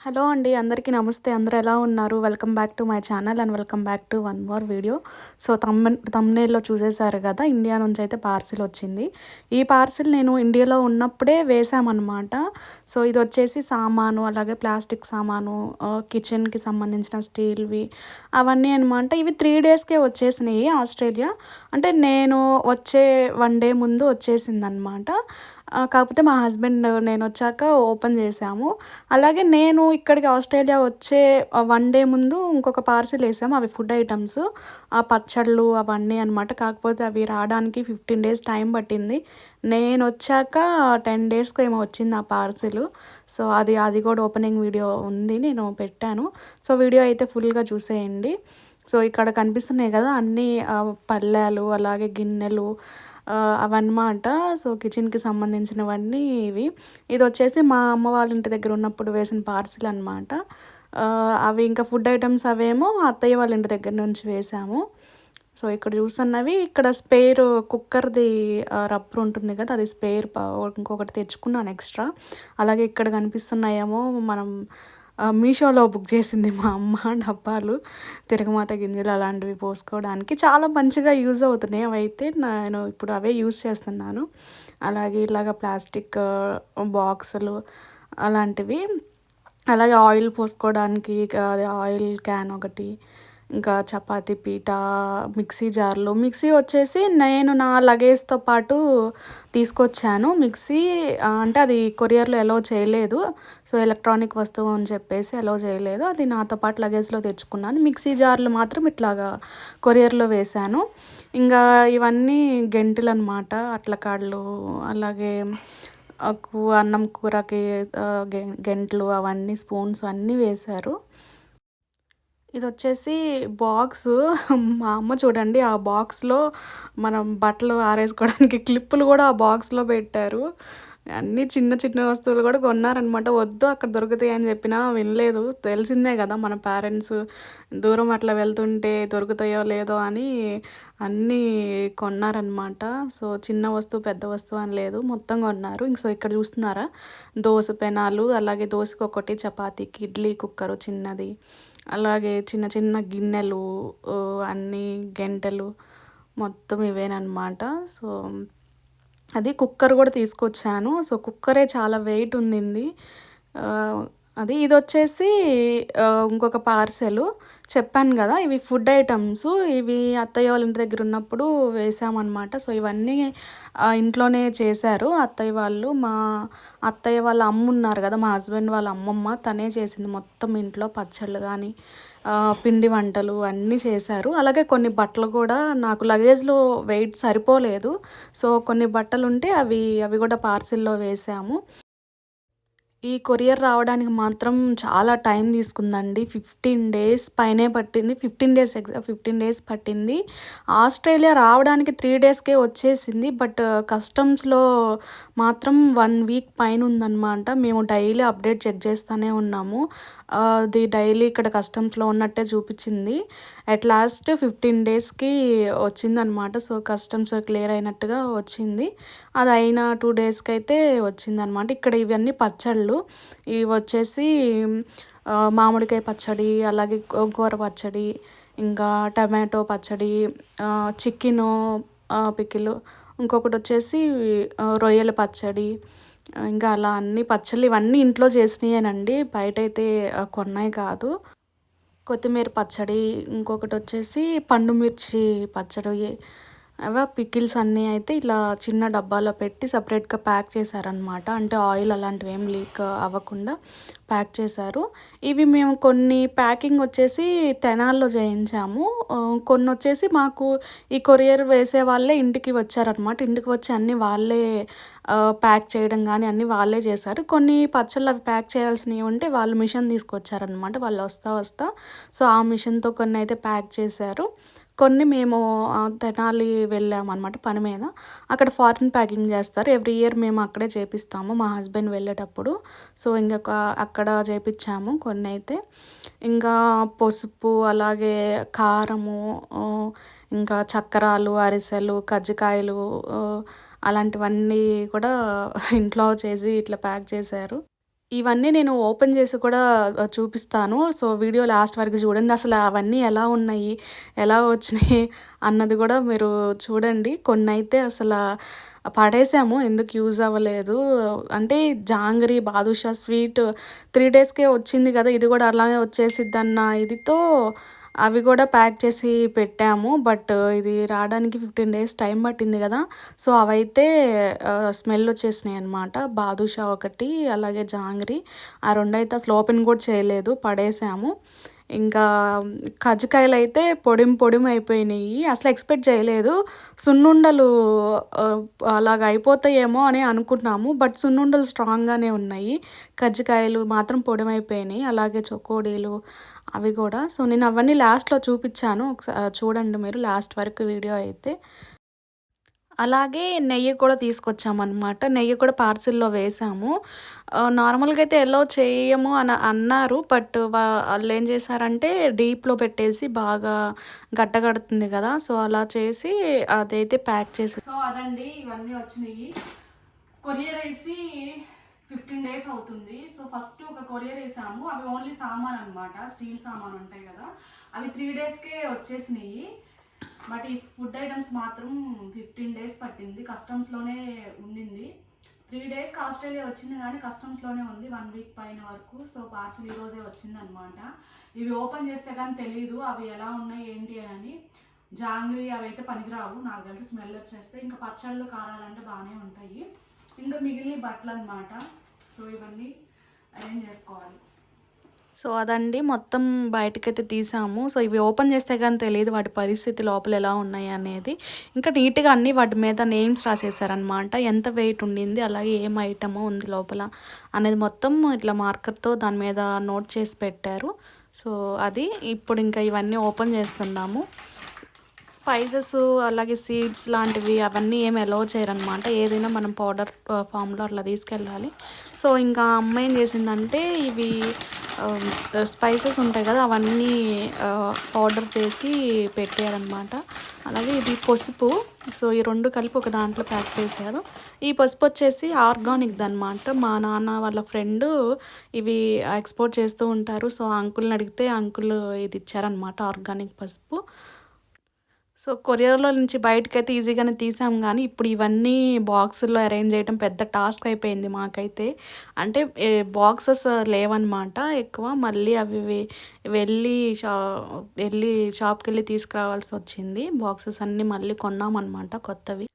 Hello అండి అందరికీ నమస్తే. అందరు ఎలా ఉన్నారు? Welcome back to my channel and welcome back to one more video. So తమ్ తమ్నేల్లో చూసేశారు కదా ఇండియా నుంచి అయితే పార్సిల్ వచ్చింది. ఈ పార్సిల్ నేను ఇండియాలో ఉన్నప్పుడే వేసామన్నమాట సో ఇది వచ్చేసి సామాను అలాగే ప్లాస్టిక్ సామాను కిచెన్కి సంబంధించిన స్టీల్వి అవన్నీ అనమాట ఇవి త్రీ డేస్కే వచ్చేసినాయి ఆస్ట్రేలియా. అంటే నేను వచ్చే వన్ డే ముందు వచ్చేసింది అనమాట కాకపోతే మా హస్బెండ్ నేను వచ్చాక ఓపెన్ చేసాము. అలాగే నేను ఇక్కడికి ఆస్ట్రేలియా వచ్చే వన్ డే ముందు ఇంకొక పార్సిల్ వేసాము. అవి ఫుడ్ ఐటమ్స్ ఆ పచ్చళ్ళు అవన్నీ అనమాట కాకపోతే అవి రావడానికి ఫిఫ్టీన్ డేస్ టైం పట్టింది. నేను వచ్చాక టెన్ డేస్కి ఏమో వచ్చింది ఆ పార్సిల్. సో అది అది కూడా ఓపెనింగ్ వీడియో ఉంది. నేను పెట్టాను. సో వీడియో అయితే ఫుల్గా చూసేయండి. సో ఇక్కడ కనిపిస్తున్నాయి కదా అన్నీ పళ్ళాలు అలాగే గిన్నెలు అవన్నమాట. సో కిచెన్కి సంబంధించినవన్నీ ఇవి. ఇది వచ్చేసి మా అమ్మ వాళ్ళ ఇంటి దగ్గర ఉన్నప్పుడు వేసిన పార్సిల్ అనమాట అవి ఇంకా ఫుడ్ ఐటమ్స్ అవేమో అత్తయ్య వాళ్ళ ఇంటి దగ్గర నుంచి వేసాము. సో ఇక్కడ చూస్తున్నవి ఇక్కడ స్పేర్ కుక్కర్ది రబ్బర్ ఉంటుంది కదా అది స్పేర్ ఇంకొకటి తెచ్చుకున్నాను ఎక్స్ట్రా. అలాగే ఇక్కడ కనిపిస్తున్నాయేమో మనం మీషోలో బుక్ చేసింది మా అమ్మ డబ్బాలు తిరగమాత గింజలు అలాంటివి పోసుకోవడానికి. చాలా మంచిగా యూజ్ అవుతున్నాయి. అవైతే నేను ఇప్పుడు అవే యూజ్ చేస్తున్నాను. అలాగే ఇలాగ ప్లాస్టిక్ బాక్సులు అలాంటివి. అలాగే ఆయిల్ పోసుకోవడానికి ఆయిల్ క్యాన్ ఒకటి ఇంకా చపాతి పీట మిక్సీ జార్లు. మిక్సీ వచ్చేసి నేను నా లగేజ్తో పాటు తీసుకొచ్చాను. మిక్సీ అంటే అది కొరియర్లో ఎలో చేయలేదు. సో ఎలక్ట్రానిక్ వస్తువు అని చెప్పేసి ఎలో చేయలేదు. అది నాతో పాటు లగేజ్లో తెచ్చుకున్నాను. మిక్సీ జార్లు మాత్రం ఇట్లాగా కొరియర్లో వేశాను. ఇంకా ఇవన్నీ గెంటులు అనమాట అట్లకాడలు అలాగే అన్నం కూరకి గె- గెంట్లు అవన్నీ స్పూన్స్ అన్నీ వేశారు. ఇది వచ్చేసి బాక్స్. మా అమ్మ చూడండి ఆ బాక్స్లో మనం బట్టలు ఆరేసుకోవడానికి క్లిప్పులు కూడా ఆ బాక్స్లో పెట్టారు. అన్నీ చిన్న చిన్న వస్తువులు కూడా కొన్నారనమాట వద్దు అక్కడ దొరుకుతాయి అని చెప్పినా వినలేదు. తెలిసిందే కదా మన పేరెంట్స్ దూరం అట్లా వెళ్తుంటే దొరుకుతాయో లేదో అని అన్నీ కొన్నారనమాట సో చిన్న వస్తువు పెద్ద వస్తువు అని లేదు. మొత్తం కొన్నారు. ఇంక సో ఇక్కడ చూస్తున్నారా? దోశ పెనాలు అలాగే దోశకి ఒకటి చపాతీకి ఇడ్లీ కుక్కరు చిన్నది. అలాగే చిన్న చిన్న గిన్నెలు అన్నీ గంటెలు మొత్తం ఇవేనమాట సో అది కుక్కర్ కూడా తీసుకొచ్చాను. సో కుక్కరే చాలా వెయిట్ ఉండింది. అది ఇది వచ్చేసి ఇంకొక పార్సెల్. చెప్పాను కదా ఇవి ఫుడ్ ఐటమ్స్. ఇవి అత్తయ్య వాళ్ళ ఇంటి దగ్గర ఉన్నప్పుడు వేసామన్నమాట. సో ఇవన్నీ ఇంట్లోనే చేశారు అత్తయ్య వాళ్ళు. మా అత్తయ్య వాళ్ళ అమ్మ ఉన్నారు కదా మా హస్బెండ్ వాళ్ళ అమ్మమ్మ. తనే చేసింది మొత్తం ఇంట్లో పచ్చళ్ళు కానీ పిండి వంటలు అన్నీ చేశారు. అలాగే కొన్ని బట్టలు కూడా నాకు లగేజ్లో వెయిట్ సరిపోలేదు. సో కొన్ని బట్టలు ఉంటే అవి అవి కూడా పార్సిల్లో వేసాము. ఈ కొరియర్ రావడానికి మాత్రం చాలా టైం తీసుకుందండి. ఫిఫ్టీన్ డేస్ పైనే పట్టింది. ఫిఫ్టీన్ డేస్ ఎగ్జా ఫిఫ్టీన్ డేస్ పట్టింది. ఆస్ట్రేలియా రావడానికి త్రీ డేస్కే వచ్చేసింది. బట్ కస్టమ్స్లో మాత్రం వన్ వీక్ పైన ఉందన్నమాట. మేము డైలీ అప్డేట్ చెక్ చేస్తూనే ఉన్నాము. అది డైలీ ఇక్కడ కస్టమ్స్లో ఉన్నట్టే చూపించింది. అట్ లాస్ట్ ఫిఫ్టీన్ డేస్కి వచ్చిందనమాట సో కస్టమ్స్ క్లియర్ అయినట్టుగా వచ్చింది. అది అయిన టూ డేస్కి అయితే వచ్చిందనమాట ఇక్కడ ఇవన్నీ పచ్చళ్ళు. ఇవి వచ్చేసి మామిడికాయ పచ్చడి అలాగే గోంగూర పచ్చడి ఇంకా టమాటో పచ్చడి చికెను పికిలు. ఇంకొకటి వచ్చేసి రొయ్యల పచ్చడి. ఇంకా అలా అన్ని పచ్చళ్ళు ఇవన్నీ ఇంట్లో చేసినాయేనండి. బయట అయితే కొన్నాయి కాదు. కొత్తిమీర పచ్చడి ఇంకొకటి వచ్చేసి పండు మిర్చి పచ్చడి అవా పికిల్స్ అన్నీ అయితే ఇలా చిన్న డబ్బాలో పెట్టి సపరేట్గా ప్యాక్ చేశారనమాట అంటే ఆయిల్ అలాంటివి ఏం లీక్ అవ్వకుండా ప్యాక్ చేశారు. ఇవి మేము కొన్ని ప్యాకింగ్ వచ్చేసి తెనాల్లో చేయించాము. కొన్ని వచ్చేసి మాకు ఈ కొరియర్ వేసే వాళ్ళే ఇంటికి వచ్చారనమాట ఇంటికి వచ్చి అన్నీ వాళ్ళే ప్యాక్ చేయడం కానీ అన్నీ వాళ్ళే చేశారు. కొన్ని పచ్చళ్ళు అవి ప్యాక్ చేయాల్సినవి ఉంటే వాళ్ళు మిషన్ తీసుకొచ్చారనమాట వాళ్ళు వస్తా వస్తా సో ఆ మిషన్తో కొన్ని అయితే ప్యాక్ చేశారు. కొన్ని మేము తెనాలి వెళ్ళాము అనమాట పని మీద. అక్కడ ఫారిన్ ప్యాకింగ్ చేస్తారు. ఎవ్రీ ఇయర్ మేము అక్కడే చేపిస్తాము. మా హస్బెండ్ వెళ్ళేటప్పుడు. సో ఇంకా అక్కడ చేపించాము కొన్ని అయితే. ఇంకా పసుపు అలాగే కారము ఇంకా చక్రాలు అరిసెలు కజ్జికాయలు అలాంటివన్నీ కూడా ఇంట్లో చేసి ఇట్లా ప్యాక్ చేశారు. ఇవన్నీ నేను ఓపెన్ చేసి కూడా చూపిస్తాను. సో, వీడియో లాస్ట్ వరకు చూడండి. అసలు అవన్నీ ఎలా ఉన్నాయి? ఎలా వచ్చినాయి? అన్నది కూడా మీరు చూడండి. కొన్ని అయితే అసలు పడేసాము. ఎందుకు యూజ్ అవ్వలేదు. అంటే జాంగ్రీ, బాదుషా స్వీట్ త్రీ డేస్‌కే వచ్చింది కదా! ఇది కూడా అలానే వచ్చేసిద్దన్న ఇదితో అవి కూడా ప్యాక్ చేసి పెట్టాము. బట్ ఇది రావడానికి 15 డేస్ టైం పట్టింది కదా! సో, అవైతే స్మెల్ వచ్చేసినాయి అనమాట బాదుషా ఒకటి, అలాగే జాంగ్రీ. ఆ రెండైతే అసలు ఓపెన్ కూడా చేయలేదు. పడేసాము. ఇంకా కజ్జికాయలైతే పొడిం పొడిం అయిపోయినాయి. అసలు ఎక్స్‌పెక్ట్ చేయలేదు. సున్నుండలు అలాగ అయిపోతాయేమో అని అనుకున్నాము. బట్ సున్నుండలు స్ట్రాంగ్‌గానే ఉన్నాయి. కజ్జికాయలు మాత్రం పొడిమైపోయినాయి. అలాగే చొకోడీలు అవి కూడా. సో, నేను అవన్నీ లాస్ట్‌లో చూపించాను ఒకసారి చూడండి మీరు లాస్ట్ వరకు వీడియో అయితే. అలాగే నెయ్యి కూడా తీసుకొచ్చామన్నమాట. నెయ్యి కూడా పార్సిల్‌లో వేసాము. నార్మల్‌గా అయితే ఎలో చేయము అని అన్నారు. బట్ వాళ్ళు ఏం చేశారంటే డీప్‌లో పెట్టేసి బాగా గట్టగడుతుంది కదా! సో, అలా చేసి అదైతే ప్యాక్ చేసి సో, అదండి ఇవన్నీ వచ్చినాయి. కొరియర్ వేసి 15 డేస్ అవుతుంది. సో, ఫస్ట్ ఒక కొరియర్ వేసాము అవి ఓన్లీ సామాన్ అనమాట. స్టీల్ సామాన్ ఉంటాయి కదా! అవి త్రీ డేస్‌కే వచ్చేసినాయి. బట్ ఈ ఫుడ్ ఐటమ్స్ మాత్రం 15 డేస్ పట్టింది. కస్టమ్స్‌లోనే ఉండింది. త్రీ డేస్‌కి ఆస్ట్రేలియా వచ్చింది కానీ కస్టమ్స్‌లోనే ఉంది. వన్ వీక్ పైన వరకు. సో, పార్సల్ ఈరోజే వచ్చింది అనమాట ఇవి ఓపెన్ చేస్తే కానీ తెలీదు అవి ఎలా ఉన్నాయి ఏంటి అని. జాంగ్రీ అవైతే పనికిరావు. నాకు తెలిసి స్మెల్ వచ్చేస్తే ఇంకా పచ్చళ్ళు, కారాలంటే బాగానే ఉంటాయి. ఇంకా మిగిలిన బట్టలనమాట. సో, ఇవన్నీ అరేంజ్ చేసుకోవాలి. సో, అదండి మొత్తం బయటకైతే తీసాము. సో, ఇవి ఓపెన్ చేస్తే కానీ తెలియదు వాటి పరిస్థితి లోపల ఎలా ఉన్నాయి అనేది. ఇంకా నీట్‌గా అన్నీ వాటి మీద నేమ్స్ రాసేసారనమాట. ఎంత వెయిట్ ఉండింది, అలాగే ఏం ఐటమ్ ఉంది లోపల అనేది మొత్తం ఇట్లా మార్కర్‌తో దాని మీద నోట్ చేసి పెట్టారు. సో, అది ఇప్పుడు ఇంకా ఇవన్నీ ఓపెన్ చేస్తున్నాము. స్పైసెస్ అలాగే సీడ్స్ లాంటివి అవన్నీ ఏమి అలో చేయరనమాట. ఏదైనా మనం పౌడర్ ఫామ్‌లో అట్లా తీసుకెళ్ళాలి. సో, ఇంకా అమ్మ ఏం చేసిందంటే ఇవి స్పైసెస్ ఉంటాయి కదా! అవన్నీ పౌడర్ చేసి పెట్టారనమాట. అలాగే ఇది పసుపు. సో, ఈ రెండు కలిపి ఒక దాంట్లో ప్యాక్ చేశారు. ఈ పసుపు వచ్చేసి ఆర్గానిక్ది అనమాట మా నాన్న వాళ్ళ ఫ్రెండు ఇవి ఎక్స్‌పోర్ట్ చేస్తూ ఉంటారు. సో, అంకుల్‌ని అడిగితే అంకుల్ ఇది ఇచ్చారనమాట ఆర్గానిక్ పసుపు. సో, కొరియర్‌లో నుంచి బయటకైతే ఈజీగానే తీసాం కానీ ఇప్పుడు ఇవన్నీ బాక్సుల్లో అరేంజ్ చేయడం పెద్ద టాస్క్ అయిపోయింది మాకైతే. అంటే బాక్సెస్ లేవనమాట ఎక్కువ. మళ్ళీ అవి వెళ్ళి షా వెళ్ళి షాప్కి వెళ్ళి తీసుకురావాల్సి వచ్చింది బాక్సెస్ అన్నీ మళ్ళీ కొన్నామనమాట కొత్తవి.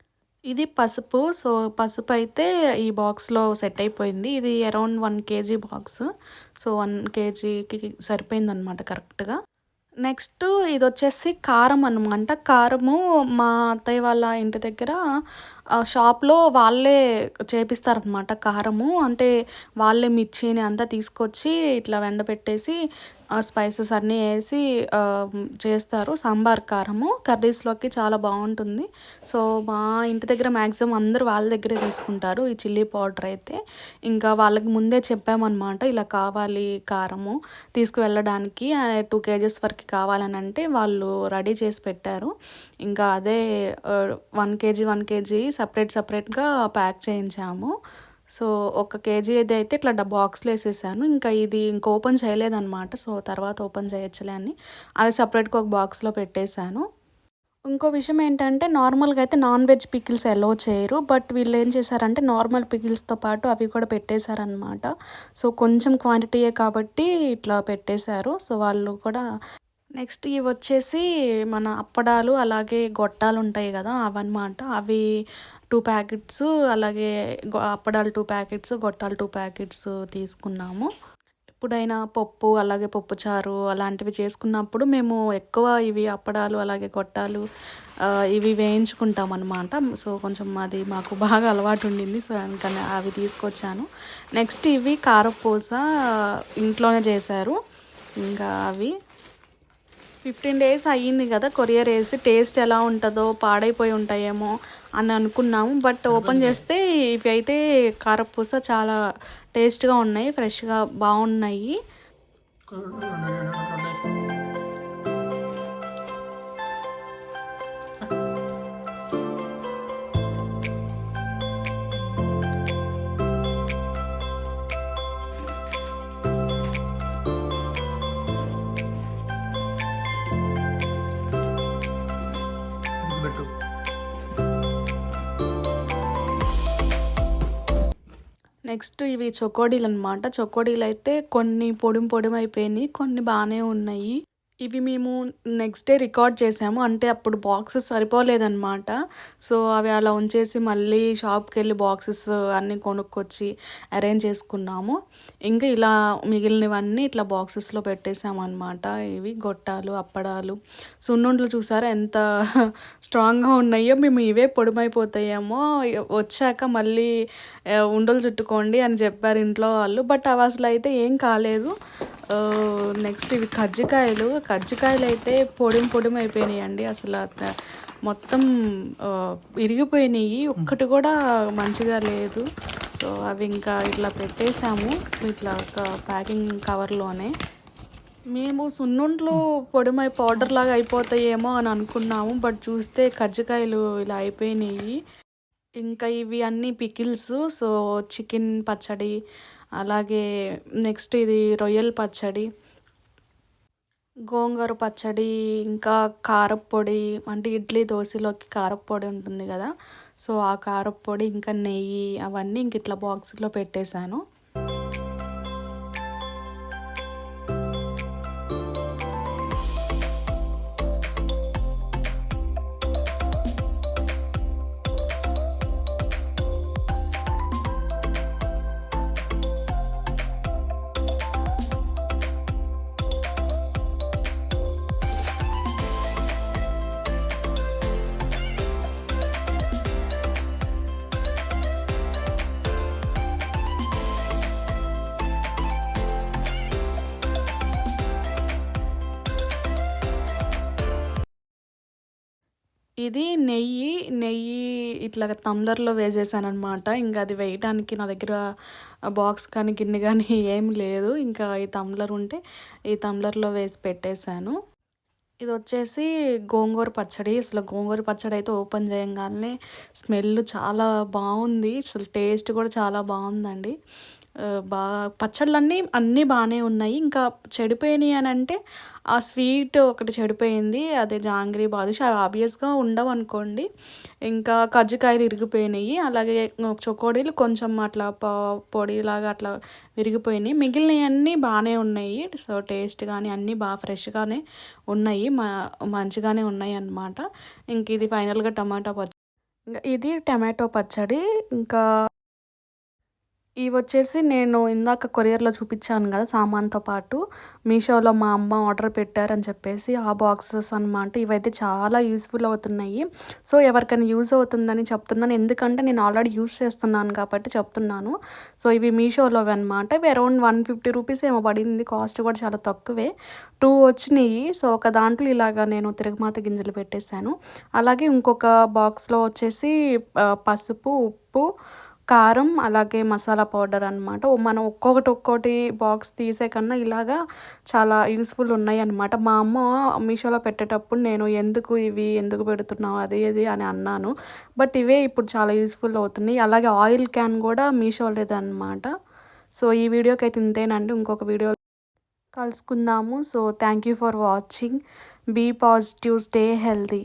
ఇది పసుపు. సో, పసుపు అయితే ఈ బాక్స్‌లో సెట్ అయిపోయింది. ఇది around one KG box. So, one కేజీకి సరిపోయిందనమాట కరెక్ట్‌గా. నెక్స్ట్ ఇది వచ్చేసి కారం అనమాట. కారము మా అత్తయ్య వాళ్ళ ఇంటి దగ్గర షాప్‌లో వాళ్ళే చేపిస్తారనమాట కారము. అంటే వాళ్ళే మిర్చిని అంతా తీసుకొచ్చి ఇట్లా వెండబెట్టేసి స్పైసెస్ అన్నీ వేసి చేస్తారు. సాంబార్ కారము. కర్రీస్‌లోకి చాలా బాగుంటుంది సో, మా ఇంటి దగ్గర మ్యాక్సిమం అందరూ వాళ్ళ దగ్గరే తీసుకుంటారు. ఈ చిల్లీ పౌడర్ అయితే. ఇంకా వాళ్ళకి ముందే చెప్పామనమాట. ఇలా కావాలి కారము తీసుకువెళ్ళడానికి టూ కేజెస్ వరకు కావాలనంటే వాళ్ళు రెడీ చేసి పెట్టారు. ఇంకా అదే one K G, one K G separate సపరేట్గా ప్యాక్ చేయించాము. సో, ఒక కేజీ అది అయితే ఇట్లా డ బాక్స్‌లో వేసేసాను ఇంకా ఇది ఇంక ఓపెన్ చేయలేదనమాట. సో, తర్వాత ఓపెన్ చేయొచ్చులే అని అది సపరేట్గా ఒక బాక్స్‌లో పెట్టేశాను ఇంకో విషయం ఏంటంటే నార్మల్‌గా అయితే నాన్ వెజ్ పికిల్స్ అలో చేయరు. బట్ వీళ్ళు ఏం చేశారంటే నార్మల్ పికిల్స్‌తో పాటు అవి కూడా పెట్టేశారనమాట. సో, కొంచెం క్వాంటిటీయే కాబట్టి ఇట్లా పెట్టేశారు. సో, వాళ్ళు కూడా నెక్స్ట్ ఇవి వచ్చేసి మన అప్పడాలు, అలాగే గొట్టాలు ఉంటాయి కదా! అవన్నమాట. అవి టూ ప్యాకెట్స్ అలాగే గొ అప్పడాలు టూ ప్యాకెట్స్, గొట్టాలు టూ ప్యాకెట్స్ తీసుకున్నాము. ఎప్పుడైనా పప్పు, అలాగే పప్పుచారు అలాంటివి చేసుకున్నప్పుడు మేము ఎక్కువ ఇవి అప్పడాలు, అలాగే గొట్టాలు ఇవి వేయించుకుంటాం అనమాట సో, కొంచెం అది మాకు బాగా అలవాటు ఉండింది. సో, అందుకని అవి తీసుకొచ్చాను. నెక్స్ట్ ఇవి కారపూస ఇంట్లోనే చేశారు. ఇంకా అవి 15 డేస్ అయ్యింది కదా! కొరియర్ ఏసి టేస్ట్ ఎలా ఉంటదో పాడైపోయి ఉంటాయేమో అని అనుకున్నాము. బట్ ఓపెన్ చేస్తే ఇవి అయితే కారపూస చాలా టేస్ట్‌గా ఉన్నాయి. ఫ్రెష్‌గా పెట్టు. నెక్స్ట్ ఇవి చొకోడీలు అనమాట చొకోడీలు అయితే కొన్ని పొడిం పొడిం అయిపోయినాయి కొన్ని బాగానే ఉన్నాయి. ఇవి మేము నెక్స్ట్ డే రికార్డ్ చేసాము. అంటే అప్పుడు బాక్సెస్ సరిపోలేదన్నమాట. సో అవి అలా ఉంచేసి మళ్ళీ షాప్కి వెళ్ళి బాక్సెస్ అన్నీ కొనుక్కొచ్చి అరేంజ్ చేసుకున్నాము. ఇంకా ఇలా మిగిలినవన్నీ ఇట్లా బాక్సెస్లో పెట్టేసామన్నమాట ఇవి గొట్టాలు అప్పడాలు. సున్నుండ్లు చూసారా ఎంత స్ట్రాంగ్గా ఉన్నాయో? మేము ఇవే పొడిమైపోతాయేమో. వచ్చాక మళ్ళీ ఉండలు చుట్టుకోండి అని చెప్పారు ఇంట్లో వాళ్ళు. బట్ అవి అసలు అయితే ఏం కాలేదు. నెక్స్ట్ ఇవి కజ్జికాయలు కజ్జికాయలు అయితే పొడిం పొడిం అయిపోయినాయి అసలు మొత్తం విరిగిపోయినాయి ఒక్కటి కూడా మంచిగా లేదు. సో అవి ఇంకా ఇట్లా పెట్టేసాము ఇట్లా ఒక ప్యాకింగ్ కవర్లోనే. మేము సున్నుండ్లు పొడిమై పౌడర్ లాగా అయిపోతాయేమో అని అనుకున్నాము. బట్ చూస్తే కజ్జికాయలు ఇలా అయిపోయినాయి. ఇంకా ఇవి అన్ని పికిల్స్. సో చికెన్ పచ్చడి అలాగే నెక్స్ట్ ఇది రొయ్యల పచ్చడి. గోంగూర పచ్చడి ఇంకా కారప్పొడి అంటే ఇడ్లీ దోశలోకి కారప్పొడి ఉంటుంది కదా. సో ఆ కారప్పొడి ఇంకా నెయ్యి అవన్నీ ఇంక ఇట్లా బాక్స్లో పెట్టేశాను. ఇది నెయ్యి నెయ్యి ఇట్లా తమ్లర్లో వేసేసాను అనమాట ఇంకా అది వేయడానికి నా దగ్గర బాక్స్ కానీ గిన్నె కానీ ఏం లేదు. ఇంకా ఈ తమ్లర్ ఉంటే ఈ తమ్లర్లో వేసి పెట్టేశాను. ఇది వచ్చేసి గోంగూర పచ్చడి. అసలు గోంగూర పచ్చడి అయితే ఓపెన్ చేయగానే స్మెల్ చాలా బాగుంది. అసలు టేస్ట్ కూడా చాలా బాగుందండి. బాగా పచ్చళ్ళన్నీ అన్నీ బాగానే ఉన్నాయి. ఇంకా చెడిపోయినాయి అని అంటే ఆ స్వీట్ ఒకటి చెడిపోయింది. అదే జాంగ్రీ బాదుషా అవి ఆబ్వియస్గా ఉండవు అనుకోండి. ఇంకా కజ్జికాయలు ఇరిగిపోయినాయి. అలాగే చొకోడీలు కొంచెం అట్లా పొడిలాగా అట్లా విరిగిపోయినాయి. మిగిలినవి అన్నీ బాగానే ఉన్నాయి. సో టేస్ట్ కానీ అన్నీ బాగా ఫ్రెష్గానే ఉన్నాయి. మా మంచిగానే ఉన్నాయి అన్నమాట. ఇంక ఇది ఫైనల్గా టమాటా పచ్చడి ఇది టమాటో పచ్చడి. ఇంకా ఇవి వచ్చేసి నేను ఇందాక కొరియర్లో చూపించాను కదా సామాన్తో పాటు. మీషోలో మా అమ్మ ఆర్డర్ పెట్టారని చెప్పేసి ఆ బాక్సెస్ అనమాట ఇవైతే చాలా యూస్ఫుల్ అవుతున్నాయి. సో ఎవరికైనా యూజ్ అవుతుందని చెప్తున్నాను. ఎందుకంటే నేను ఆల్రెడీ యూస్ చేస్తున్నాను కాబట్టి చెప్తున్నాను. సో ఇవి మీషోలో అనమాట ఇవి అరౌండ్ వన్ ఫిఫ్టీ రూపీస్ ఏమో పడింది. కాస్ట్ కూడా చాలా తక్కువే. టూ వచ్చినాయి. సో ఒక దాంట్లో ఇలాగా నేను తిరుగుమాత గింజలు పెట్టేశాను. అలాగే ఇంకొక బాక్స్లో వచ్చేసి పసుపు ఉప్పు కారం అలాగే మసాలా పౌడర్ అనమాట మనం ఒక్కొక్కటి ఒక్కోటి బాక్స్ తీసే కన్నా ఇలాగా చాలా యూస్ఫుల్ ఉన్నాయి అనమాట మా అమ్మ మీషోలో పెట్టేటప్పుడు నేను ఎందుకు ఇవి ఎందుకు పెడుతున్నావు అది ఇది అని అన్నాను. బట్ ఇవే ఇప్పుడు చాలా యూస్ఫుల్ అవుతున్నాయి. అలాగే ఆయిల్ క్యాన్ కూడా మీషో లేదనమాట సో ఈ వీడియోకి అయితే ఇంతేనండి. ఇంకొక video కలుసుకుందాము. So thank you for watching. Be positive stay healthy